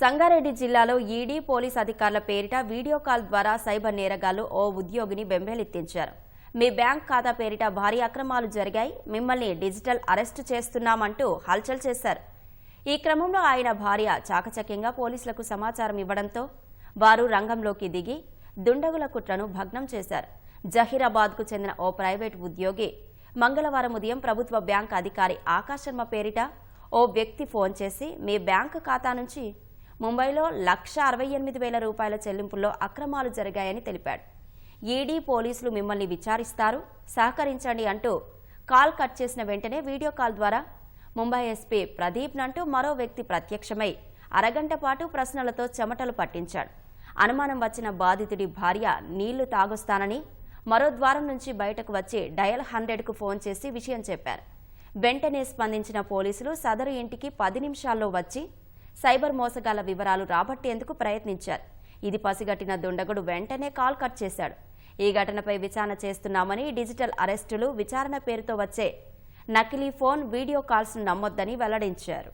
సంగారెడ్డి జిల్లాలో ED police అధికారుల పేరిట వీడియో కాల్ ద్వారా సైబర్ నేరగాళ్ళు ఓ ఉద్యోగిని బెంబేలెత్తించారు. మీ బ్యాంక్ ఖాతా పేరిట భారీ అక్రమాలు జరిగాయి. మిమ్మల్ని డిజిటల్ అరెస్టు చేస్తున్నామంటూ హల్చల్ చేశారు. ఈ క్రమంలో ఆయన భార్య చాకచక్యంగా పోలీసులకు సమాచారం ఇవ్వడంతో వారు రంగంలోకి దిగి దుండగుల కుట్రను భగ్నం చేశారు. జహీరాబాద్కు చెందిన ఓ ప్రైవేట్ ఉద్యోగి మంగళవారం ఉదయం ప్రభుత్వ బ్యాంక్ అధికారి ఆకాశ్ శర్మ పేరిట ఓ వ్యక్తి ఫోన్ చేసి మీ బ్యాంకు ఖాతా నుంచి ముంబైలో లక్ష అరవై ఎనిమిది వేల రూపాయల చెల్లింపుల్లో అక్రమాలు జరిగాయని తెలిపాడు. ఈడీ పోలీసులు మిమ్మల్ని విచారిస్తారు సహకరించండి అంటూ కాల్ కట్ చేసిన వెంటనే వీడియో కాల్ ద్వారా ముంబై ఎస్పీ ప్రదీప్ నంటూ మరో వ్యక్తి ప్రత్యక్షమై అరగంట పాటు ప్రశ్నలతో చెమటలు పట్టించాడు. అనుమానం వచ్చిన బాధితుడి భార్య నీళ్ళు తాగొస్తానని మరో ద్వారం నుంచి బయటకు వచ్చి డయల్ హండ్రెడ్కు ఫోన్ చేసి విషయం చెప్పారు. వెంటనే స్పందించిన పోలీసులు సదరు ఇంటికి పది నిమిషాల్లో వచ్చి సైబర్ మోసగాళ్ళ వివరాలు రాబట్టేందుకు ప్రయత్నించారు. ఇది పసిగట్టిన దుండగుడు వెంటనే కాల్ కట్ చేశాడు. ఈ ఘటనపై విచారణ చేస్తున్నామని డిజిటల్ అరెస్టులు విచారణ పేరుతో వచ్చే నకిలీ ఫోన్ వీడియో కాల్స్ నమ్మొద్దని వెల్లడించారు.